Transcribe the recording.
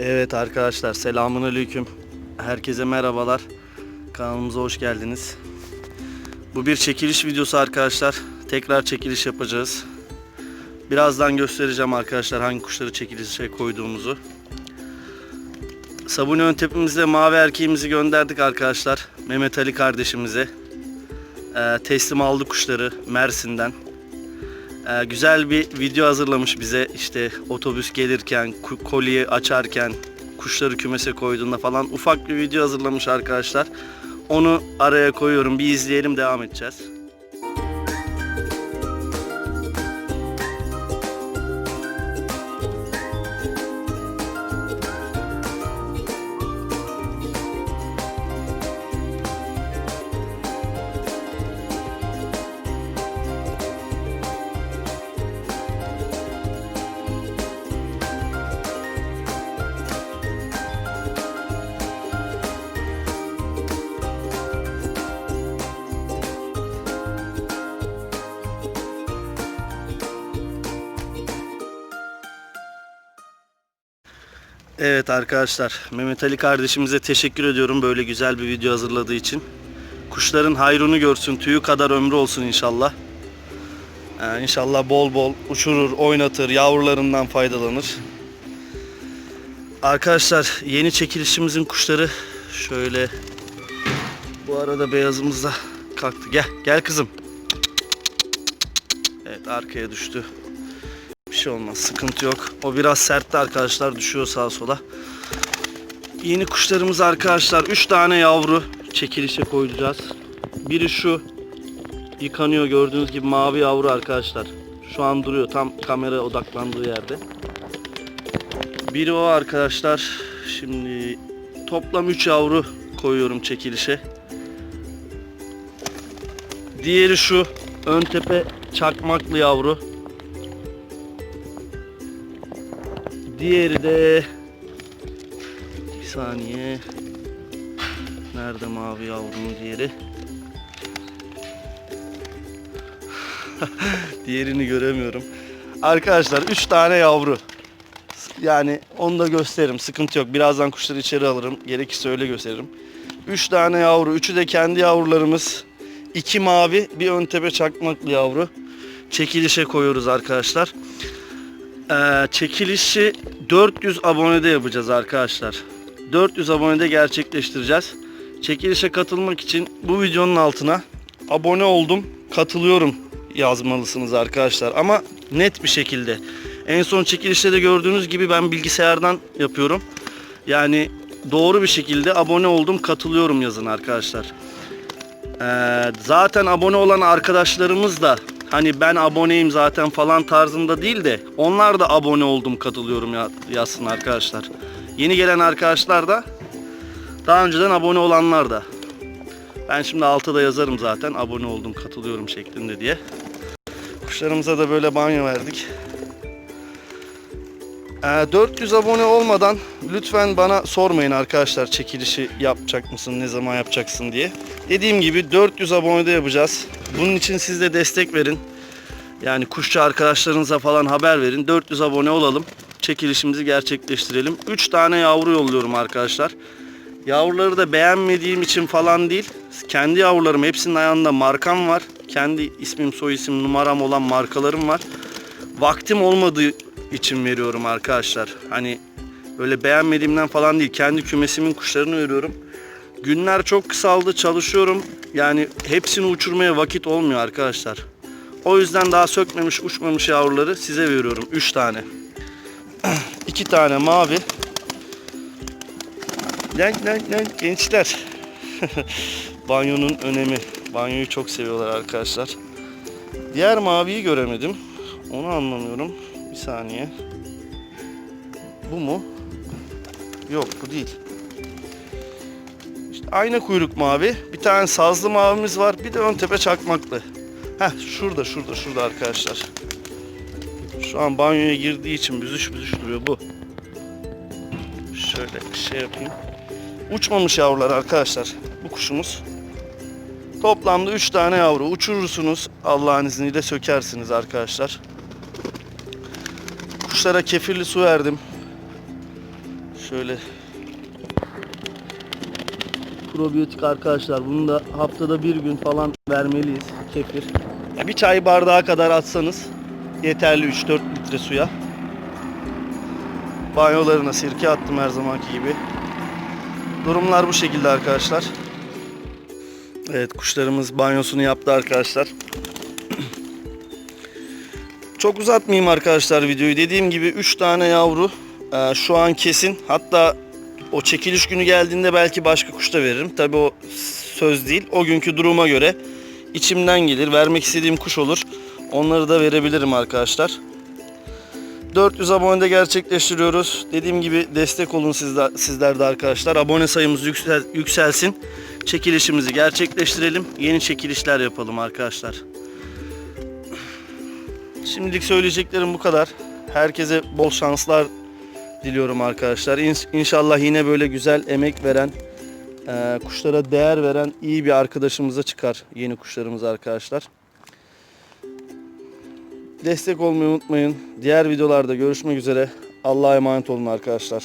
Evet arkadaşlar selamun aleyküm. Herkese merhabalar. Kanalımıza hoş geldiniz. Bu bir çekiliş videosu arkadaşlar. Tekrar çekiliş yapacağız. Birazdan göstereceğim arkadaşlar hangi kuşları çekilişe koyduğumuzu. Sabuni Öntep'imizde mavi erkeğimizi gönderdik arkadaşlar. Mehmet Ali kardeşimize. Ee, teslim aldı kuşları Mersin'den. Ee, güzel bir video hazırlamış bize. İşte otobüs gelirken, kolyeyi açarken, kuşları kümese koyduğunda falan ufak bir video hazırlamış arkadaşlar. Onu araya koyuyorum. Bir izleyelim devam edeceğiz. Evet arkadaşlar Mehmet Ali kardeşimize teşekkür ediyorum böyle güzel bir video hazırladığı için. Kuşların hayrını görsün, tüyü kadar ömrü olsun inşallah. Ee, inşallah bol bol uçurur, oynatır, yavrularından faydalanır. Arkadaşlar yeni çekilişimizin kuşları şöyle bu arada beyazımız da kalktı. Gel, gel kızım. Evet arkaya düştü. Şey olmaz, sıkıntı yok. O biraz sertti arkadaşlar, düşüyor sağa sola. Yeni kuşlarımız arkadaşlar 3 tane yavru çekilişe koyacağız. Biri şu yıkanıyor gördüğünüz gibi mavi yavru arkadaşlar. Şu an duruyor tam kamera odaklandığı yerde. Biri o arkadaşlar. Şimdi toplam 3 yavru koyuyorum çekilişe. Diğeri şu ön tepe çakmaklı yavru. Diğeri de bir saniye. Nerede mavi yavrunun diğeri? Diğerini göremiyorum. Arkadaşlar 3 tane yavru. Yani onu da gösteririm. Sıkıntı yok. Birazdan kuşları içeri alırım. Gerekirse öyle gösteririm. 3 tane yavru. Üçü de kendi yavrularımız. 2 mavi, bir ön tepe çakmaklı yavru. Çekilişe koyuyoruz arkadaşlar. Ee, çekilişi 400 abonede yapacağız arkadaşlar. 400 abonede gerçekleştireceğiz. Çekilişe katılmak için bu videonun altına abone oldum, katılıyorum yazmalısınız arkadaşlar. Ama net bir şekilde. En son çekilişte de gördüğünüz gibi ben bilgisayardan yapıyorum. Yani doğru bir şekilde abone oldum, katılıyorum yazın arkadaşlar. Ee, zaten abone olan arkadaşlarımız da hani ben aboneyim zaten falan tarzında değil de onlar da abone oldum katılıyorum ya, yazsın arkadaşlar. Yeni gelen arkadaşlar da daha önceden abone olanlar da. Ben şimdi altıda yazarım zaten abone oldum katılıyorum şeklinde diye. Kuşlarımıza da böyle banyo verdik. Ee, 400 abone olmadan lütfen bana sormayın arkadaşlar çekilişi yapacak mısın, ne zaman yapacaksın diye. Dediğim gibi 400 abonede yapacağız. Bunun için siz de destek verin. Yani kuşçu arkadaşlarınıza falan haber verin. 400 abone olalım. Çekilişimizi gerçekleştirelim. 3 tane yavru yolluyorum arkadaşlar. Yavruları da beğenmediğim için falan değil. Kendi yavrularım hepsinin ayağında markam var. Kendi ismim, soy isim, numaram olan markalarım var. Vaktim olmadığı için veriyorum arkadaşlar. Hani öyle beğenmediğimden falan değil. Kendi kümesimin kuşlarını veriyorum. Günler çok kısaldı çalışıyorum. Yani hepsini uçurmaya vakit olmuyor arkadaşlar. O yüzden daha sökmemiş uçmamış yavruları size veriyorum. 3 tane. 2 tane mavi. Lan lan lan gençler. Banyonun önemi. Banyoyu çok seviyorlar arkadaşlar. Diğer maviyi göremedim. Onu anlamıyorum. Saniye. Bu mu? Yok bu değil. İşte ayna kuyruk mavi. Bir tane sazlı mavimiz var. Bir de ön tepe çakmaklı. Heh şurada şurada şurada arkadaşlar. Şu an banyoya girdiği için büzüş büzüş duruyor bu. Şöyle şey yapayım. Uçmamış yavrular arkadaşlar bu kuşumuz. Toplamda 3 tane yavru uçurursunuz. Allah'ın izniyle sökersiniz arkadaşlar. Kuşlara kefirli su verdim. Şöyle probiyotik arkadaşlar. Bunu da haftada bir gün falan vermeliyiz kefir. Bir çay bardağı kadar atsanız yeterli 3-4 litre suya. Banyolarına sirke attım her zamanki gibi. Durumlar bu şekilde arkadaşlar. Evet kuşlarımız banyosunu yaptı arkadaşlar. Çok uzatmayayım arkadaşlar videoyu. Dediğim gibi 3 tane yavru e, şu an kesin. Hatta o çekiliş günü geldiğinde belki başka kuş da veririm. Tabi o söz değil. O günkü duruma göre içimden gelir. Vermek istediğim kuş olur. Onları da verebilirim arkadaşlar. 400 abonede gerçekleştiriyoruz. Dediğim gibi destek olun sizler, sizler de arkadaşlar. Abone sayımız yüksel, yükselsin. Çekilişimizi gerçekleştirelim. Yeni çekilişler yapalım arkadaşlar. Şimdilik söyleyeceklerim bu kadar. Herkese bol şanslar diliyorum arkadaşlar. İn- İnşallah yine böyle güzel emek veren, e, kuşlara değer veren iyi bir arkadaşımıza çıkar yeni kuşlarımız arkadaşlar. Destek olmayı unutmayın. Diğer videolarda görüşmek üzere. Allah'a emanet olun arkadaşlar.